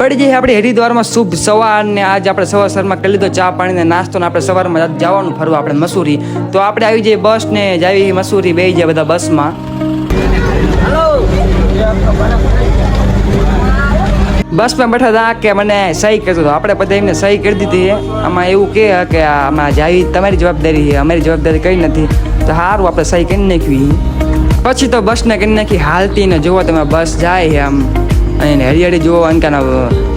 પડી જઈએ આપણે હરિદ્વારમાં શુભ સવાર ને આજ આપણે સવાર સવારમાં કરી લીધો ચા પાણી ને નાસ્તો ને આપણે સવારમાં જવાનું ફરવા આપણે મસૂરી. તો આપણે આવી જઈએ બસ ને જાવી મસૂરી બે જાય બધા બસમાં. બસમાં બેઠા હતા કે મને સહી કરતો હતો આપણે બધા એમને સહી કરી દીધી આમાં એવું કે કે આમાં જાવી તમારી જવાબદારી છે, અમારી જવાબદારી કઈ નથી. તો સારું આપણે સહી કરી નાખવી પછી તો બસને કરી નાખી હાલતી ને જોવો તમે બસ જાય આમ. અને હરિયાળી જુઓ અંકાના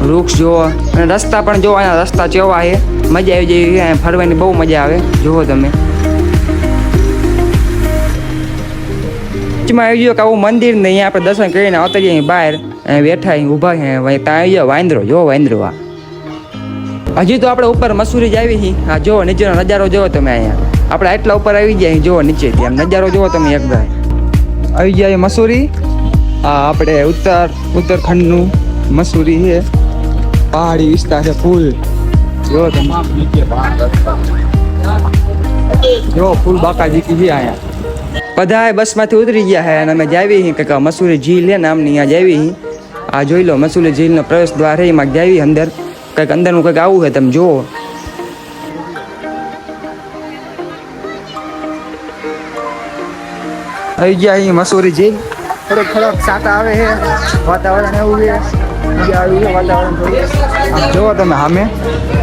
વૃક્ષ જુઓ અને રસ્તા પણ જુઓ અહીંયા રસ્તા ચેવા છે. મજા આવી જાય અહીંયા ફરવાની બહુ મજા આવે. જુઓ તમે. વચમાં આવી ગયો કે આવું મંદિર ને અહીંયા આપણે દર્શન કરીને આવતા જઈએ બહાર. બેઠા ઊભા છે. ત્યાં આવી ગયો વાંદરો, જો વાંદરો આ. હજી તો આપણે ઉપર મસૂરી જ આવી છીએ આ જો નીચેનો નજારો જોવો તમે અહીંયા. આપણે આટલા ઉપર આવી ગયા જુઓ નીચેથી. આમ નજારો જોવો તમે એકદમ આવી ગયા મસૂરી. આ આપણે ઉત્તર, ઉત્તરાખંડનું મસૂરી છે. પહાડી વિસ્તાર છે ફૂલ. જો જો ફૂલ બાકાજી કી અહીંયા. બધા બસમાંથી ઉતરી ગયા છે અને અમે જાવી છીએ કંઈક મસૂરી ઝીલ છે ને આમની અહીંયા જાવી છીએ આ જોઈ લો, મસૂરી ઝીલનો પ્રવેશ દ્વાર છે, એમાં જાવી અંદર. કંઈક અંદરનું કંઈક આવું છે તમે જુઓ. આવી ગયા અહીં મસૂરી ઝીલ. થોડોક થોડોક સાટા આવે છે. વાતાવરણ એવું છે. મજા આવી છે વાતાવરણ થોડું. તમે સામે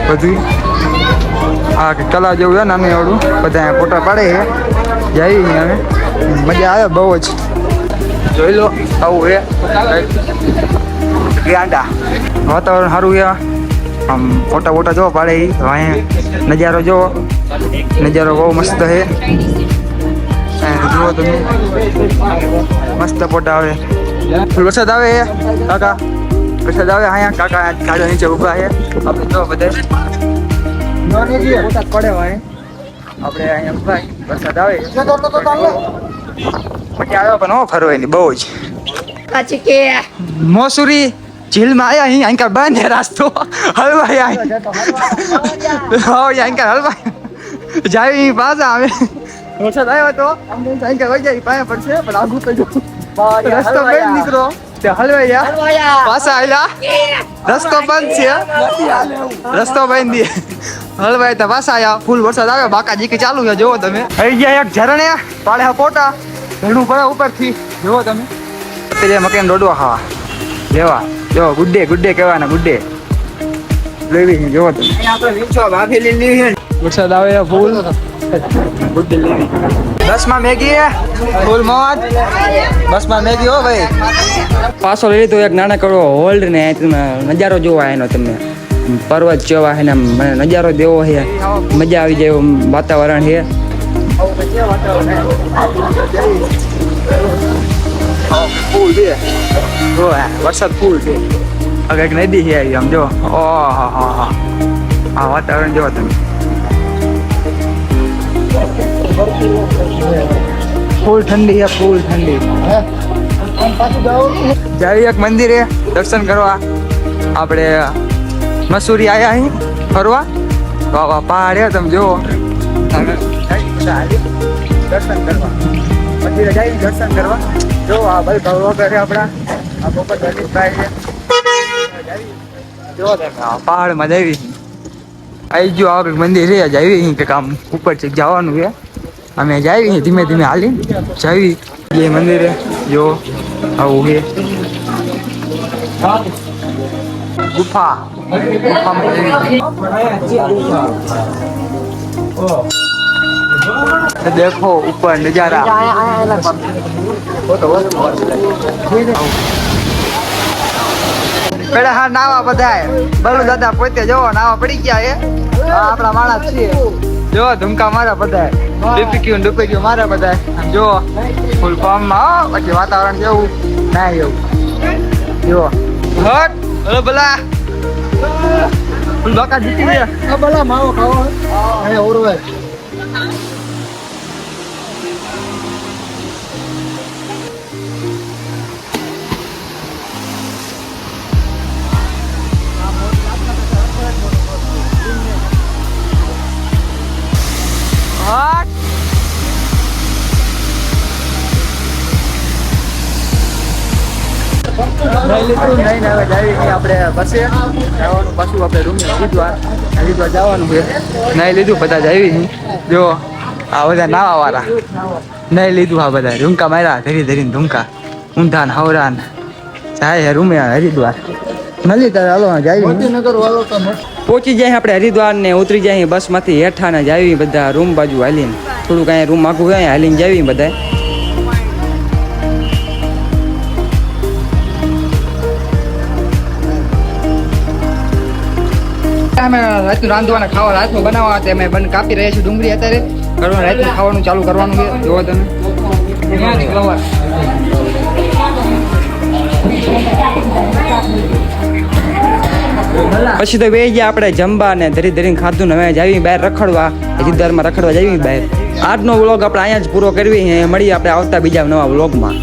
બધી. આ કલા જેવું છે નાનું એવડું. બધા ફોટા પાડે છે. જઈ અમે મજા આવે બહુ જ. જોઈ લો આવું છે. ગાંડા. વાતાવરણ સારું છે. આમ ફોટા ફોટા જોવા પાડે અહીંયા નજારો જોવો. નજારો બહુ મસ્ત છે. અહીંયા જુઓ તમે. મસ્ત ફોટા આવે. વરસાદ આવે કાકા? વરસાદ આવે અહીંયા? કાકા ગાડા નીચે ઊભા છે આપણે જો બધે. વરસાદ પડે હોય આપણે અહીંયા ઊભા વરસાદ આવે. પછી આવ્યો પણ હો ફરવાની બહુ જ. Kachi કે. મોસુરી झीलમાં આયા અહીં અહીં બંધ રાસ્તો? હલવાય અહીં હો અહીં હલવાય જાય પાછા આવે. વરસાદ આવ્યો તો જાય પાસે પડશે પણ આગું તો જો. રસ્તો બંધ નીકળો. તે હલવાઈ પાછા આવેલા રસ્તો બંધ છે. રસ્તો બંધ તો પાછા આવ્યા ફૂલ વરસાદ આવ્યો. બાકા જીકી ચાલુ છે. જોવો તમે. આવી ગયા એક ઝરણે. પાડે પોટા. ઝરણું પડે ઉપરથી. જોવો તમે. મકાન દોડવા ખાવા. લેવા. જો ગુડ્ડે ગુડ્ડે કહેવાના ગુડ્ડે. લેવી જોવો તમે. વરસાદ આવે ફૂલ. બસમાં મેગી ફૂલ મોજ? બસમાં મેગી હો ભાઈ. પાછો લઈ લીધો એક નાનકડો હોલ્ડ ને નજારો જોવા એનો તમે. પર્વત જેવા છે ને મને નજારો દેવો છે મજા આવી જાય એવું વાતાવરણ છે. વરસાદ ફૂલ છે. હવે એક નદી છે આમ જો. ઓહો હા વાતાવરણ જોવો તમે. ફૂલ ઠંડી છે ફૂલ ઠંડી. જાવી એક મંદિરે દર્શન કરવા આપણે મસૂરી આવ્યા અહીં ફરવા? બાબા પહાડ તમે જુઓ. દર્શન કરવા. મંદિરે જઈ દર્શન કરવા. જો આ ભાઈ કરે આપણા. આ છે. જો પહાડમાં જઈ આવી ગયો આ કંઈક મંદિર છે જાવી અહીં કંઈક આમ ઉપર છે જવાનું છે અમે જાવી ધીમે ધીમે હાલી જાવી એ મંદિરે જો, આવું છે. ગુફા. દેખો ઉપર નજારા. પેલા હા, નાવા બધાય. બલુ દાદા પોતે જોવો, નાવા પડી ગયા એ આપણા માણસ છીએ. જો, ધુમકા મારા બધાય. ડુપક્યું ડુપક્યું મારા બધાય. આમ જો ફૂલ ફોર્મમાં પછી વાતાવરણ જેવું ના એવું. જો હટ. હલો, ભલા. ફૂલ બકા જીતી ગયા. ભલા, માવો ખાવો અહીંયા ઓરવે લીધું નહીં હવે જાવી આપણે બસે. જવાનું પાછું આપણે રૂમ હરિદ્વાર જવાનું છે. નહીં લીધું બધા જાવી જો આ બધા નાવાવાળા. નહીં લીધું આ બધા રૂમકા માર્યા ધરી ધરીને ધૂમકા. ઊંધા ને હવરા ને. જાય હે રૂમે હરિદ્વાર. મળી તારે હાલો જાય. પહોંચી જાય આપણે હરિદ્વાર ને ઉતરી જાય બસમાંથી. હેઠા ને જાવી બધા રૂમ બાજુ હાલીને. થોડુંક અહીંયા રૂમ આખું હોય હાલીને જાવી બધા અમે રાતનું રાંધવાના ખાવા રાતનું બનાવવા તે અમે બન કાપી રહ્યા છીએ ડુંગળી અત્યારે. કરવાનું રાતનું ખાવાનું ચાલુ કરવાનું છે. તમે. પછી તો બે ગયા આપણે જમવા ને ધરી ધરીને ખાધું ને હવે જાવી બહાર રખડવા. હરિદ્વારમાં રખડવા જાવી બહાર. આજનો વ્લોગ આપણે અહીંયા જ પૂરો કરવી મળીએ આપણે આવતા બીજા નવા વ્લોગમાં